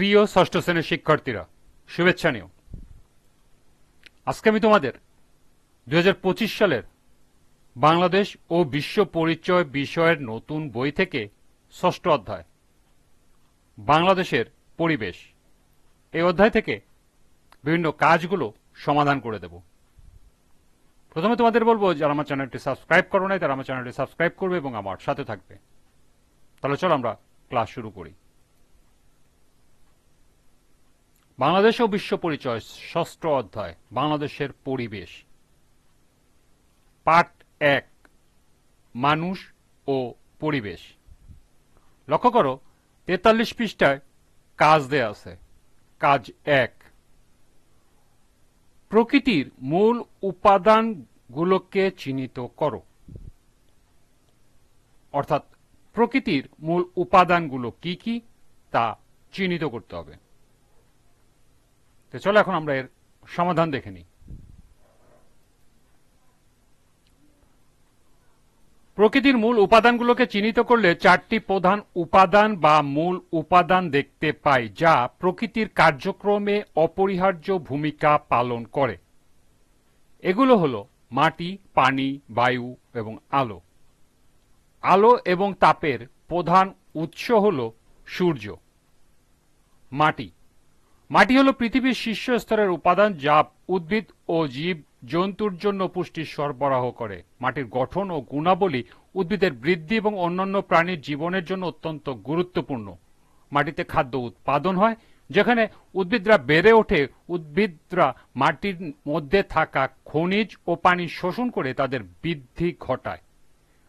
প্রিয় ষষ্ঠ শ্রেণির শিক্ষার্থীরা, শুভেচ্ছা নিও। আজকে আমি তোমাদের দু হাজার পঁচিশ সালের বাংলাদেশ ও বিশ্ব পরিচয় বিষয়ের নতুন বই থেকে ষষ্ঠ অধ্যায়, বাংলাদেশের পরিবেশ, এই অধ্যায় থেকে বিভিন্ন কাজগুলো সমাধান করে দেব। প্রথমে তোমাদের বলব, যারা আমার চ্যানেলটি সাবস্ক্রাইব করো নাই, তারা আমার চ্যানেলটি সাবস্ক্রাইব করবে এবং আমার সাথে থাকবে। তাহলে চলো আমরা ক্লাস শুরু করি। বাংলাদেশ ও বিশ্ব পরিচয়, ষষ্ঠ অধ্যায়, বাংলাদেশের পরিবেশ। পার্ট এক, মানুষ ও পরিবেশ। লক্ষ্য করো, তেতাল্লিশ পৃষ্ঠায় কাজ দেয়া আছে। কাজ এক, প্রকৃতির মূল উপাদানগুলোকে চিহ্নিত করো। অর্থাৎ প্রকৃতির মূল উপাদানগুলো কি কি তা চিহ্নিত করতে হবে। তো চলো এখন আমরা এর সমাধান দেখে নিই। প্রকৃতির মূল উপাদানগুলোকে চিহ্নিত করলে চারটি প্রধান উপাদান বা মূল উপাদান দেখতে পাই, যা প্রকৃতির কার্যক্রমে অপরিহার্য ভূমিকা পালন করে। এগুলো হল মাটি, পানি, বায়ু এবং আলো। আলো এবং তাপের প্রধান উৎস হল সূর্য। মাটি। মাটি হলো পৃথিবীর শীর্ষ স্তরের উপাদান যা উদ্ভিদ ও জীব জন্তুর জন্য পুষ্টি সরবরাহ করে। মাটির গঠন ও গুণাবলী উদ্ভিদের বৃদ্ধি এবং অন্যান্য প্রাণীর জীবনের জন্য অত্যন্ত গুরুত্বপূর্ণ। মাটিতে খাদ্য উৎপাদন হয়, যেখানে উদ্ভিদরা বেড়ে ওঠে। উদ্ভিদরা মাটির মধ্যে থাকা খনিজ ও পানি শোষণ করে তাদের বৃদ্ধি ঘটায়।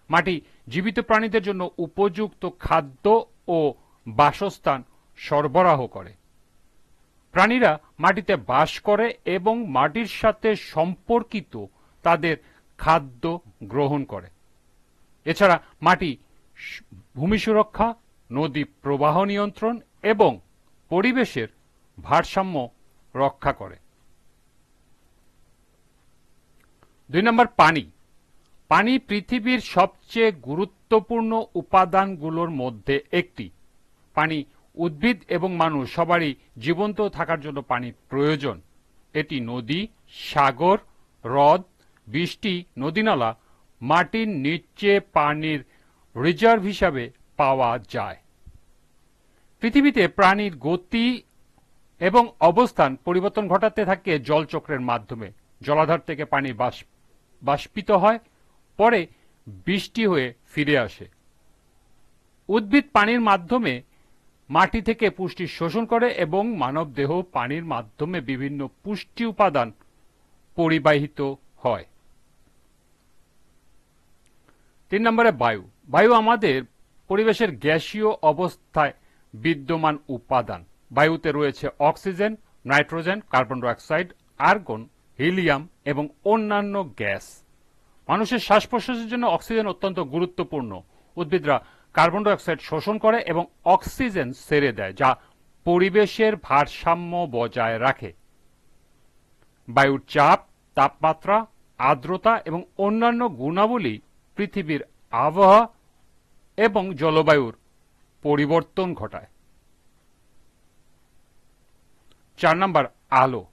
মাটি জীবিত প্রাণীদের জন্য উপযুক্ত খাদ্য ও বাসস্থান সরবরাহ করে। প্রাণীরা মাটিতে বাস করে এবং মাটির সাথে সম্পর্কিত তাদের খাদ্য গ্রহণ করে। এছাড়া মাটি ভূমি সুরক্ষা, নদী প্রবাহ নিয়ন্ত্রণ এবং পরিবেশের ভারসাম্য রক্ষা করে। দুই নম্বর, পানি। পানি পৃথিবীর সবচেয়ে গুরুত্বপূর্ণ উপাদানগুলোর মধ্যে একটি। পানি উদ্ভিদ এবং মানুষ সবারই জীবন্ত থাকার জন্য পানি প্রয়োজন। এটি নদী, সাগর, হ্রদ, বৃষ্টি, নদীনালা, মাটির নিচে পানির রিজার্ভ হিসাবে পাওয়া যায়। পৃথিবীতে প্রাণীর গতি এবং অবস্থান পরিবর্তন ঘটাতে থাকে জলচক্রের মাধ্যমে। জলাধার থেকে পানি বাষ্পিত হয়, পরে বৃষ্টি হয়ে ফিরে আসে। উদ্ভিদ পানির মাধ্যমে মাটি থেকে পুষ্টি শোষণ করে এবং মানব দেহ পানির মাধ্যমে বিভিন্ন পুষ্টি উপাদান পরিবাহিত হয়। তিন নম্বরে বায়ু। বায়ু আমাদের পরিবেশের গ্যাসীয় অবস্থায় বিদ্যমান উপাদান। বায়ুতে রয়েছে oxygen, nitrogen, carbon dioxide, argon, helium এবং অন্যান্য গ্যাস। মানুষের শ্বাস প্রশ্বাসের জন্য অক্সিজেন অত্যন্ত গুরুত্বপূর্ণ। উদ্ভিদরা কার্বন ডাইঅক্সাইড শোষণ করে এবং অক্সিজেন ছেড়ে দেয়, যা পরিবেশের ভারসাম্য বজায় রাখে। বায়ুর চাপ তাপমাত্রা, আর্দ্রতা এবং অন্যান্য গুণাবলী পৃথিবীর আবহাওয়া এবং জলবায়ুর পরিবর্তন ঘটায়। চার নম্বর, আলো।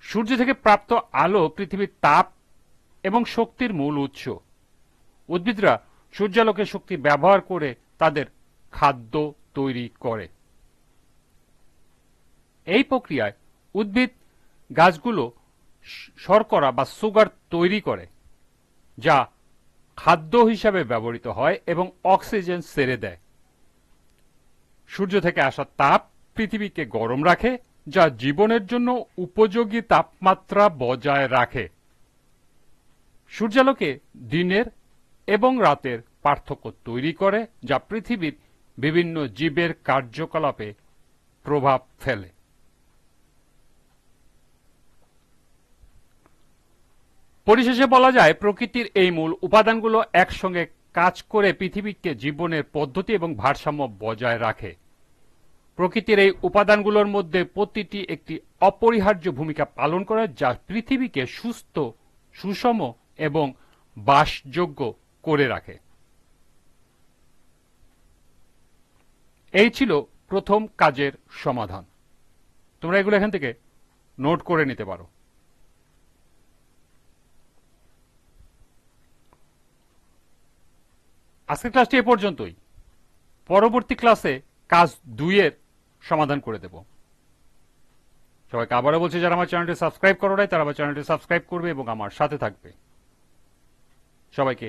সূর্য থেকে প্রাপ্ত আলো পৃথিবীর তাপ এবং শক্তির মূল উৎস। উদ্ভিদরা সূর্যালোকের শক্তি ব্যবহার করে তাদের খাদ্য তৈরি করে। এই প্রক্রিয়ায় উদ্ভিদ গাছগুলো শর্করা বা সুগার তৈরি করে, যা খাদ্য হিসাবে ব্যবহৃত হয় এবং অক্সিজেন সেরে দেয়। সূর্য থেকে আসা তাপ পৃথিবীকে গরম রাখে, যা জীবনের জন্য উপযোগী তাপমাত্রা বজায় রাখে। সূর্যালোকে দিনের এবং রাতের পার্থক্য তৈরি করে যা পৃথিবীর বিভিন্ন জীবের কার্যকলাপে প্রভাব ফেলে। পরিশেষে বলা যায়, প্রকৃতির এই মূল উপাদানগুলো একসঙ্গে কাজ করে পৃথিবীকে জীবনের পদ্ধতি এবং ভারসাম্য বজায় রাখে। প্রকৃতির এই উপাদানগুলোর মধ্যে প্রতিটি একটি অপরিহার্য ভূমিকা পালন করে যা পৃথিবীকে সুস্থ, সুষম এবং বাসযোগ্য করে রাখে। এই ছিল প্রথম কাজের সমাধান। তোমরা এগুলো এখান থেকে নোট করে নিতে পারো। আজকের ক্লাসটি এ পর্যন্তই। পরবর্তী ক্লাসে কাজ দুইয়ের সমাধান করে দেব। সবাইকে আবারও বলছি, যারা আমার চ্যানেলটি সাবস্ক্রাইব করো নাই, তারা আমার চ্যানেলটি সাবস্ক্রাইব করবে এবং আমার সাথে থাকবে। সবাইকে